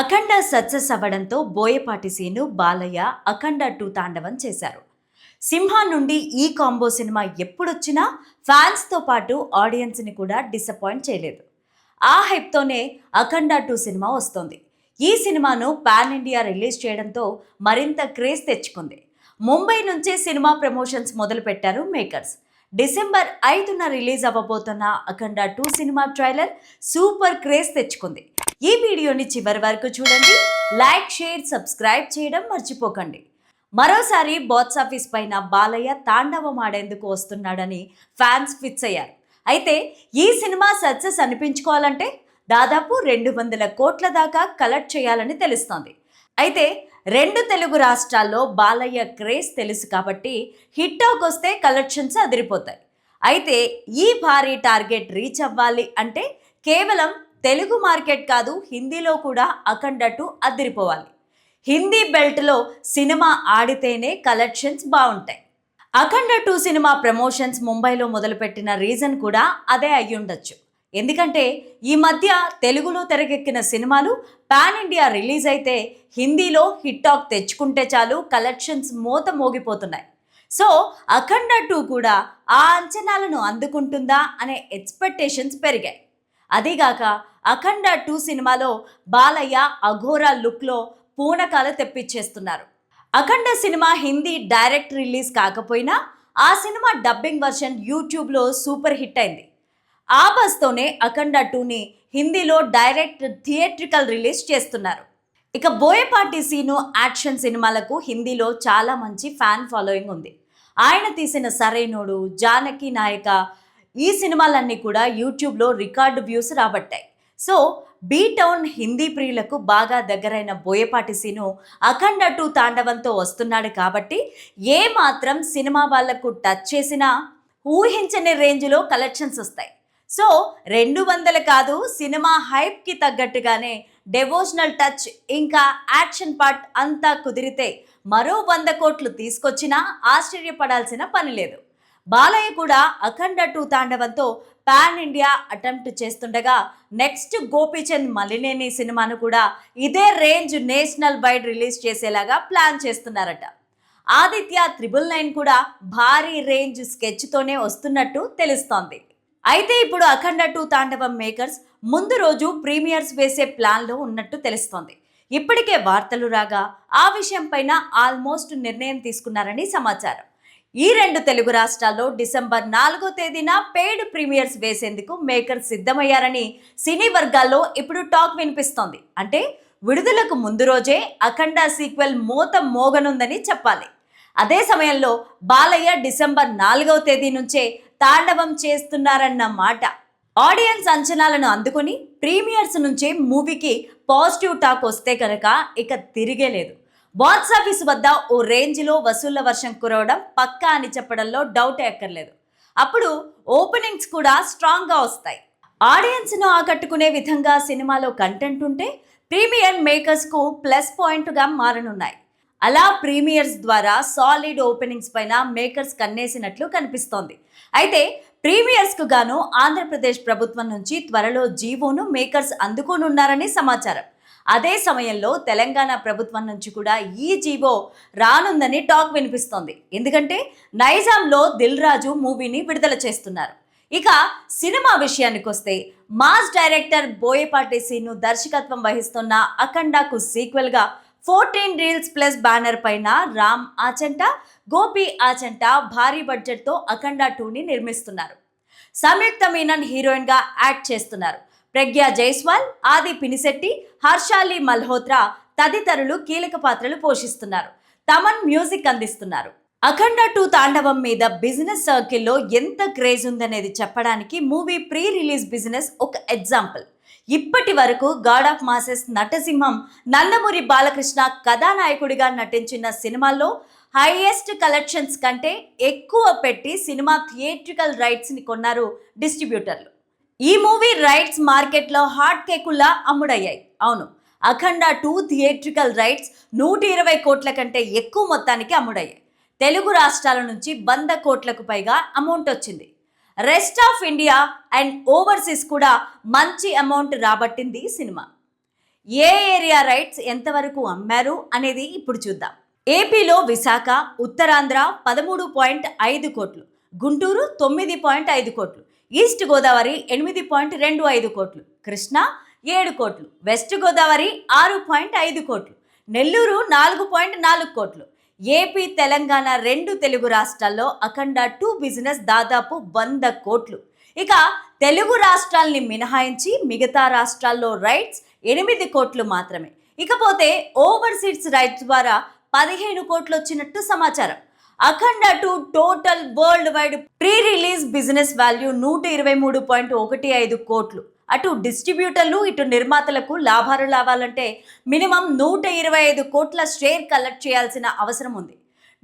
అఖండ success అవ్వడంతో Boyapati Seenu Balayya Akhanda two Thandavam చేశారు. సింహ నుండి ఈ కాంబో సినిమా ఎప్పుడొచ్చినా ఫ్యాన్స్తో పాటు ఆడియన్స్ని కూడా డిసప్పాయింట్ చేయలేదు. ఆ హైప్తోనే అఖండ టూ సినిమా వస్తోంది. ఈ సినిమాను పాన్ ఇండియా రిలీజ్ చేయడంతో మరింత క్రేజ్ తెచ్చుకుంది. ముంబై నుంచే సినిమా ప్రమోషన్స్ మొదలుపెట్టారు మేకర్స్. డిసెంబర్ ఐదున release అవ్వబోతున్న Akhanda two cinema trailer super craze తెచ్చుకుంది. ఈ వీడియోని చివరి వరకు చూడండి. లైక్ షేర్ సబ్స్క్రైబ్ చేయడం మర్చిపోకండి. మరోసారి బాక్స్ ఆఫీస్ పైన బాలయ్య తాండవం ఆడేందుకు వస్తున్నాడని ఫ్యాన్స్ ఫిక్స్ అయ్యారు. అయితే ఈ సినిమా సక్సెస్ అనిపించుకోవాలంటే దాదాపు రెండు వందల కోట్ల దాకా కలెక్ట్ చేయాలని తెలుస్తోంది. అయితే రెండు తెలుగు రాష్ట్రాల్లో బాలయ్య క్రేజ్ తెలుసు కాబట్టి హిట్ టాక్ వస్తే కలెక్షన్స్ అదిరిపోతాయి. అయితే ఈ భారీ టార్గెట్ రీచ్ అవ్వాలి అంటే కేవలం తెలుగు మార్కెట్ కాదు హిందీలో కూడా అఖండ టు అదిరిపోవాలి హిందీ బెల్ట్లో సినిమా ఆడితేనే కలెక్షన్స్ బాగుంటాయి. అఖండ టూ సినిమా ప్రమోషన్స్ ముంబైలో మొదలుపెట్టిన రీజన్ కూడా అదే అయ్యుండొచ్చు. ఎందుకంటే ఈ మధ్య తెలుగులో తెరకెక్కిన సినిమాలు పాన్ ఇండియా రిలీజ్ అయితే హిందీలో హిట్ టాక్ తెచ్చుకుంటే చాలు కలెక్షన్స్ మోత మోగిపోతున్నాయి. సో అఖండ టూ కూడా ఆ అంచనాలను అందుకుంటుందా అనే ఎక్స్పెక్టేషన్స్ పెరిగాయి. అదీగాక అఖండ టూ సినిమాలో బాలయ్య అఘోరా లుక్లో పూనకాలు తెప్పించేస్తున్నారు. Akhanda cinema Hindi direct release కాకపోయినా ఆ సినిమా డబ్బింగ్ వర్షన్ యూట్యూబ్లో సూపర్ హిట్ అయింది. ఆ బస్తోనే అఖండ టూని హిందీలో డైరెక్ట్ థియేట్రికల్ రిలీజ్ చేస్తున్నారు. ఇక బోయపాటి సీను యాక్షన్ సినిమాలకు హిందీలో చాలా మంచి ఫ్యాన్ ఫాలోయింగ్ ఉంది. ఆయన తీసిన సరైనోడు జానకి నాయక ఈ సినిమాలన్నీ కూడా యూట్యూబ్లో రికార్డు వ్యూస్ రాబట్టాయి. సో బీ టౌన్ హిందీ ప్రియులకు బాగా దగ్గరైన బోయపాటి సీను అఖండ టూ తాండవంతో వస్తున్నాడు కాబట్టి ఏ మాత్రం సినిమా వాళ్ళకు టచ్ చేసినా ఊహించని రేంజ్లో కలెక్షన్స్ వస్తాయి. సో రెండు వందలు కాదు సినిమా హైప్కి తగ్గట్టుగానే డెవోషనల్ టచ్ ఇంకా యాక్షన్ పార్ట్ అంతా కుదిరితే మరో వంద కోట్లు తీసుకొచ్చినా ఆశ్చర్యపడాల్సిన పని లేదు. బాలయ్య కూడా అఖండ టూ తాండవంతో పాన్ ఇండియా అటెంప్ట్ చేస్తుండగా నెక్స్ట్ గోపీచంద్ మలినేని సినిమాను కూడా ఇదే రేంజ్ నేషనల్ వైడ్ రిలీజ్ చేసేలాగా ప్లాన్ చేస్తున్నారట. ఆదిత్య త్రిబుల్ నైన్ కూడా భారీ రేంజ్ స్కెచ్తోనే వస్తున్నట్టు తెలుస్తోంది. అయితే ఇప్పుడు అఖండ టూ తాండవం మేకర్స్ ముందు రోజు ప్రీమియర్స్ వేసే ప్లాన్లో ఉన్నట్టు తెలుస్తోంది. ఇప్పటికే వార్తలు రాగా ఆ విషయంపైన ఆల్మోస్ట్ నిర్ణయం తీసుకున్నారని సమాచారం. ఈ రెండు తెలుగు రాష్ట్రాల్లో డిసెంబర్ నాలుగో తేదీన పెయిడ్ ప్రీమియర్స్ వేసేందుకు మేకర్స్ సిద్ధమయ్యారని సినీ వర్గాల్లో ఇప్పుడు టాక్ వినిపిస్తోంది. అంటే విడుదలకు ముందు రోజే అఖండ సీక్వెల్ మూత మోగనుందని చెప్పాలి. అదే సమయంలో బాలయ్య డిసెంబర్ నాలుగవ తేదీ నుంచే తాండవం చేస్తున్నారన్న మాట. ఆడియన్స్ అంచనాలను అందుకుని ప్రీమియర్స్ నుంచే మూవీకి పాజిటివ్ టాక్ వస్తే కనుక ఇక తిరిగే లేదు బాక్స్ ఆఫీస్ వద్ద ఓ రేంజ్లో వసూళ్ళ వర్షం కురవడం పక్కా అని చెప్పడంలో డౌట్ ఎక్కర్లేదు అప్పుడు ఓపెనింగ్స్ కూడా స్ట్రాంగ్గా వస్తాయి. ఆడియన్స్ను ఆకట్టుకునే విధంగా సినిమాలో కంటెంట్ ఉంటే ప్రీమియర్ మేకర్స్కు ప్లస్ పాయింట్గా మారనున్నాయి. అలా ప్రీమియర్స్ ద్వారా సాలిడ్ ఓపెనింగ్స్ పైన మేకర్స్ కన్నేసినట్లు కనిపిస్తోంది. అయితే ప్రీమియర్స్కు గాను ఆంధ్రప్రదేశ్ ప్రభుత్వం నుంచి త్వరలో జీవోను మేకర్స్ అందుకోనున్నారని సమాచారం. అదే సమయంలో తెలంగాణ ప్రభుత్వం నుంచి కూడా ఈ జీవో రానుందని టాక్ వినిపిస్తోంది. ఎందుకంటే నైజాంలో దిల్ రాజు మూవీని విడుదల చేస్తున్నారు. ఇక సినిమా విషయానికి వస్తే మాస్ డైరెక్టర్ బోయపాటి సీను దర్శకత్వం వహిస్తున్న అఖండాకు సీక్వెల్గా ఫోర్టీన్ రీల్స్ ప్లస్ బ్యానర్ పైన రామ్ ఆచంట గోపి ఆచంట భారీ బడ్జెట్తో అఖండ టూని నిర్మిస్తున్నారు. సంయుక్త మీనన్ హీరోయిన్గా యాక్ట్ చేస్తున్నారు. ప్రజ్ఞా జైస్వాల్ ఆది పినిశెట్టి హర్షాలి మల్హోత్రా తదితరులు కీలక పాత్రలు పోషిస్తున్నారు. తమన్ మ్యూజిక్ అందిస్తున్నారు. అఖండ టూ తాండవం మీద బిజినెస్ సర్కిల్లో ఎంత క్రేజ్ ఉందనేది చెప్పడానికి మూవీ ప్రీ రిలీజ్ బిజినెస్ ఒక ఎగ్జాంపుల్. ఇప్పటి వరకు గాడ్ ఆఫ్ మాసెస్ నటసింహం నందమూరి బాలకృష్ణ కథానాయకుడిగా నటించిన సినిమాల్లో హైయెస్ట్ కలెక్షన్స్ కంటే ఎక్కువ పెట్టి సినిమా థియేట్రికల్ రైట్స్ని కొన్నారు డిస్ట్రిబ్యూటర్లు. ఈ మూవీ రైట్స్ మార్కెట్లో హాట్ కేకుల్లా అమ్ముడయ్యాయి. అవును అఖండ టూ థియేట్రికల్ రైట్స్ నూట ఇరవై కోట్ల కంటే ఎక్కువ మొత్తానికి అమ్ముడయ్యాయి. తెలుగు రాష్ట్రాల నుంచి వంద కోట్లకు పైగా అమౌంట్ వచ్చింది. Rest of India and overseas కూడా మంచి అమౌంట్ రాబట్టింది సినిమా. ఏ ఏరియా రైట్స్ ఎంతవరకు అమ్మారు అనేది ఇప్పుడు చూద్దాం. ఏపీలో విశాఖ ఉత్తరాంధ్ర పదమూడు పాయింట్ ఐదు కోట్లు గుంటూరు తొమ్మిది పాయింట్ ఐదు కోట్లు ఈస్ట్ గోదావరి ఎనిమిది పాయింట్ రెండు ఐదు కోట్లు కృష్ణా ఏడు కోట్లు వెస్ట్ గోదావరి ఆరు పాయింట్ ఐదు కోట్లు నెల్లూరు నాలుగు పాయింట్ నాలుగు కోట్లు. ఏపీ తెలంగాణ రెండు తెలుగు రాష్ట్రాల్లో అఖండ టూ బిజినెస్ దాదాపు వంద కోట్లు. ఇక తెలుగు రాష్ట్రాల్ని మినహాయించి మిగతా రాష్ట్రాల్లో రైట్స్ ఎనిమిది కోట్లు మాత్రమే. ఇకపోతే ఓవర్సీడ్స్ రైట్స్ ద్వారా పదిహేను కోట్లు వచ్చినట్టు సమాచారం. Akhanda two total world wide pre release business value నూట ఇరవై మూడు పాయింట్ ఒకటి ఐదు కోట్లు. అటు డిస్ట్రిబ్యూటర్లు ఇటు నిర్మాతలకు లాభాలు రావాలంటే మినిమం నూట ఇరవై ఐదు కోట్ల షేర్ కలెక్ట్ చేయాల్సిన అవసరం ఉంది.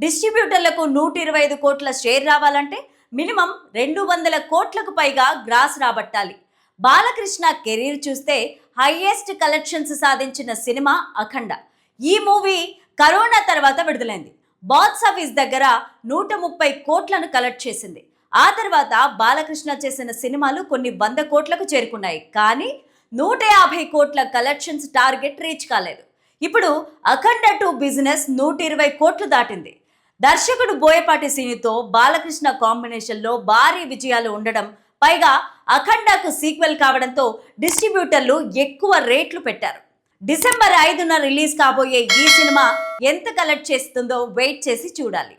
డిస్ట్రిబ్యూటర్లకు నూట ఇరవై ఐదు కోట్ల షేర్ రావాలంటే మినిమం రెండు వందల కోట్లకు పైగా గ్రాస్ రాబట్టాలి. బాలకృష్ణ కెరీర్ చూస్తే హైయెస్ట్ కలెక్షన్స్ సాధించిన సినిమా అఖండ. ఈ మూవీ కరోనా తర్వాత విడుదలైంది. బాక్స్ ఆఫీస్ దగ్గర నూట ముప్పై కోట్లను కలెక్ట్ చేసింది. ఆ తర్వాత బాలకృష్ణ చేసిన సినిమాలు కొన్ని వంద కోట్లకు చేరుకున్నాయి. కానీ నూట యాభై కోట్ల కలెక్షన్స్ టార్గెట్ రీచ్ కాలేదు. ఇప్పుడు అఖండ టూ బిజినెస్ నూట ఇరవై కోట్లు దాటింది. దర్శకుడు బోయపాటి సినితో బాలకృష్ణ కాంబినేషన్లో భారీ విజయాలు ఉండడం పైగా అఖండకు సీక్వెల్ కావడంతో డిస్ట్రిబ్యూటర్లు ఎక్కువ రేట్లు పెట్టారు. డిసెంబర్ ఐదున రిలీజ్ కాబోయే ఈ సినిమా ఎంత కలెక్ట్ చేస్తుందో వెయిట్ చేసి చూడాలి.